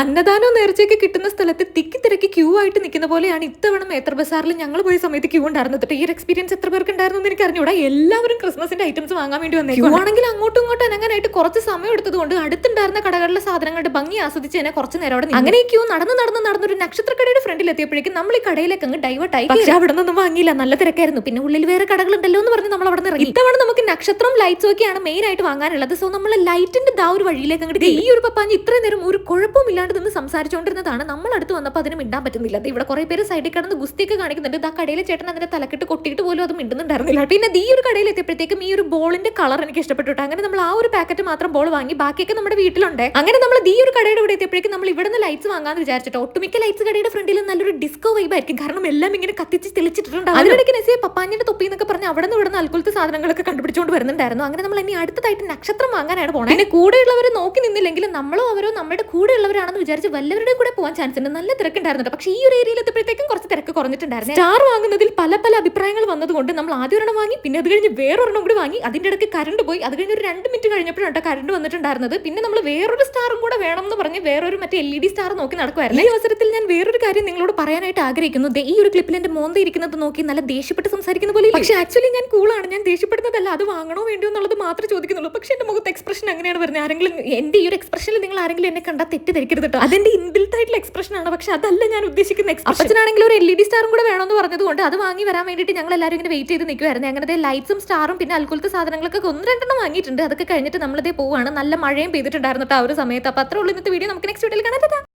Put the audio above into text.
അന്നദാനവും നേർച്ചയൊക്കെ കിട്ടുന്ന സ്ഥലത്ത് തിക്കി തിരക്കി ക്യൂ ആയിട്ട് നിൽക്കുന്ന പോലെയാണ് ഇത്തവണ മേത്ര ബസാറിൽ ഞങ്ങൾ പോയ സമയത്ത് ക്യൂ ഉണ്ടായിരുന്നത്. ഈ ഒരു എക്സ്പീരിയൻസ് എത്ര പേർക്ക് ഉണ്ടായിരുന്നു എന്ന് എനിക്ക് അറിഞ്ഞൂടാ എല്ലാവരും ക്രിസ്മസിന്റെ ഐറ്റംസ് വാങ്ങാൻ വേണ്ടി വന്നേ ക്യൂ ആണെങ്കിൽ അങ്ങോട്ടും ഇങ്ങോട്ടും അനങ്ങാനായിട്ട് കുറച്ച് സമയം എടുത്തതുകൊണ്ട് അടുത്തുണ്ടായിരുന്ന കടകളിലെ സാധനങ്ങളുടെ ഭംഗി ആസ്വദിച്ച് തന്നെ കുറച്ച് നേരം അവിടെ. അങ്ങനെ ഈ ക്യൂ നടന്ന് നടന്ന് നടന്നൊരു നക്ഷത്രക്കടയുടെ ഫ്രണ്ടിൽ എത്തിയപ്പോഴേക്കും നമ്മൾ ഈ കടയിലേക്ക് അങ്ങ് ഡൈവേർട്ട് ആയി പക്ഷേ അവിടെ നിന്നും വാങ്ങിയില്ല. നല്ല തിരക്കായിരുന്നു. പിന്നെ ഉള്ളിൽ വേറെ കടകളുണ്ടല്ലോ എന്ന് പറഞ്ഞ് നമ്മൾ അവിടെ നിന്ന് ഇറങ്ങി. ഇത്തവണ നമുക്ക് നക്ഷത്രം ലൈറ്റ്സ് ഒക്കെയാണ് മെയിൻ ആയിട്ട് വാങ്ങാനുള്ളത്. സോ നമ്മൾ ലൈറ്റിന്റെ ദാ ഒരു വഴിയിലേക്ക് അങ്ങോട്ട് ഈ ഒരു പപ്പാഞ്ഞ് ഇത്രയും നേരം ഒരു കുഴപ്പമില്ലാണ്ട് നിന്ന് സംസാരിച്ചുകൊണ്ടിരുന്നതാണ്. നമ്മൾ അടുത്ത് വന്നപ്പോൾ അതിന് മിണ്ടാൻ പറ്റുന്നില്ല. അത് ഇവിടെ കുറെ പേര് സൈഡിൽ കിടന്ന് ഗുസ്തിയൊക്കെ കാണിക്കുന്നുണ്ട്. ആ കടയിലെ ചേട്ടൻ അതിന്റെ തലക്കിട്ട് കൊട്ടിയിട്ട് പോലും അത് മിണ്ടുന്നുണ്ടായിരുന്നില്ല. പിന്നെ ദേ ഈ ഒരു കടയിൽ എത്തിയപ്പോഴത്തേക്കും ഈ ഒരു ബോളിന്റെ കളർ എനിക്ക് ഇഷ്ടപ്പെട്ടുട്ടാ അങ്ങനെ നമ്മൾ ആ ഒരു പാക്കറ്റ് മാത്രം ബോൾ വാങ്ങി ബാക്കിയൊക്കെ നമ്മുടെ വീട്ടിലുണ്ട്. അങ്ങനെ നമ്മൾ ഈ ഒരു കടയുടെ ഇവിടെ എത്തിയപ്പോഴേക്കും നമ്മൾ ഇവിടെ നിന്ന് ലൈറ്റ്സ് വാങ്ങാന്ന് വിചാരിച്ചിട്ട്. ഒട്ടുമിക്ക ലൈറ്റ്സ് കടയുടെ ഫ്രണ്ടിൽ നല്ലൊരു ഡിസ്കോ വൈബ് ആയിരിക്കും. കാരണം എല്ലാം ഇങ്ങനെ കത്തിച്ച് തെളിച്ചിട്ടുണ്ട് അതിനിടയ്ക്ക് നെസിയെ പപ്പാഞ്ഞിന്റെ തൊപ്പി എന്നൊക്കെ പറഞ്ഞ് അവിടെ നിന്ന് ഇവിടെ നിന്ന് അൽക്കുലത്തെ സാധനങ്ങളൊക്കെ കണ്ടുപിടിച്ചുകൊണ്ട് വരുന്നുണ്ടായിരുന്നു. അങ്ങനെ നമ്മൾ ഇനി അടുത്തതായിട്ട് നക്ഷത്രം വാങ്ങാനാണ് പോണത് പിന്നെ കൂടെയുള്ളവർ നോക്കി നിന്നില്ലെങ്കിലും നമ്മളോ അവരോ നമ്മുടെ കൂടെയുള്ളവരാണെന്ന് വിചാരിച്ച് വല്ലവരുടെ കൂടെ പോകാൻ ചാൻസ് ഉണ്ട്. നല്ല തിരക്കുണ്ടായിരുന്നു. പക്ഷേ ഈ ഒരു ഏരിയയിൽ എത്തിയപ്പോഴത്തേക്കും കുറച്ച് തിരക്ക് കുറഞ്ഞിട്ടുണ്ടായിരുന്നു. സ്റ്റാർ വാങ്ങുന്നതിൽ പല പല അഭിപ്രായങ്ങൾ വന്നതുകൊണ്ട് നമ്മൾ ആദ്യം ഒരെണ്ണം വാങ്ങി പിന്നെ അത് കഴിഞ്ഞ് വേറൊരെണ്ണം കൂടി വാങ്ങി. അതിന്റെ ഇടയ്ക്ക് കറണ്ട് പോയി. അത് കഴിഞ്ഞ് ഒരു രണ്ട് മിനിറ്റ് കഴിഞ്ഞപ്പോഴാണ് കറണ്ട് വന്നിട്ടുണ്ടായിരുന്നത്. പിന്നെ നമ്മൾ വേറൊരു സ്റ്റാറും കൂടെ വേണം എന്ന് പറഞ്ഞ് വേറൊരു മറ്റേ എൽ ഇ ഡി സ്റ്റാർ നോക്കി നടക്കുമായിരുന്നു ഈ അവസരത്തിൽ ഞാൻ വേറൊരു കാര്യം നിങ്ങളോട് പറയാനായിട്ട് ആഗ്രഹിക്കുന്നു. ഈ ഒരു ക്ലിപ്പിൽ എന്റെ മോന്ത ഇരിക്കുന്നത് നോക്കി നല്ല ദേഷ്യപ്പെട്ട് സംസാരിക്കുന്ന പോലെ പക്ഷേ ആക്ച്വലി ഞാൻ കൂളാണ് ഞാൻ ദേഷ്യപ്പെടുന്നതല്ല. അത് വാങ്ങണോ വേണ്ടിയോ എന്നുള്ളത് മാത്രമേ ചോദിക്കുന്നുള്ളൂ. പക്ഷേ എന്റെ മുഖത്ത് എക്സ്പ്രഷൻ അങ്ങനെയാണ് വരുന്നത്. ആരെങ്കിലും എന്റെ ഈ ഒരു എക്സ്പ്രഷനിൽ നിങ്ങൾ ആരെങ്കിലും എന്നെ കണ്ടാൽ തെറ്റിദ്ധരിക്കരുത്. കേട്ടോ അതിന്റെ ഇൻബിൽറ്റ് ആയിട്ടുള്ള എക്സ്പ്രഷൻ ആണ്. പക്ഷെ അതല്ല ഞാൻ ഉദ്ദേശിക്കുന്ന എക്സ്പ്രഷൻ ആണെങ്കിൽ ഒരു എൽ ഇ ഡി സ്റ്റാറും കൂടെ വേണമെന്ന് പറഞ്ഞതുകൊണ്ട് അത് വാങ്ങി വരാൻ വേണ്ടിയിട്ട് ഞങ്ങൾ എല്ലാവരും ഇങ്ങനെ വെയിറ്റ് ചെയ്ത് നിൽക്കുമായിരുന്നു അങ്ങനത്തെ ലൈറ്റ്സും സ്റ്റാറും പിന്നെ അൽക്കുലത്തെ സാധനങ്ങളൊക്കെ ഒന്ന് രണ്ടെണ്ണം വാങ്ങിയിട്ടുണ്ട്. അതൊക്കെ കഴിഞ്ഞിട്ട് നമ്മളിതേ പോവാണ്. നല്ല മഴയും പെയ്തിട്ടുണ്ടായിരുന്നു കേട്ടോ ആ ഒരു സമയത്ത്. അപ്പോൾ അത്ര ഉള്ളൂ ഇന്നത്തെ വീഡിയോ നമുക്ക് നെക്സ്റ്റ് വീഡിയോയിൽ കാണാം.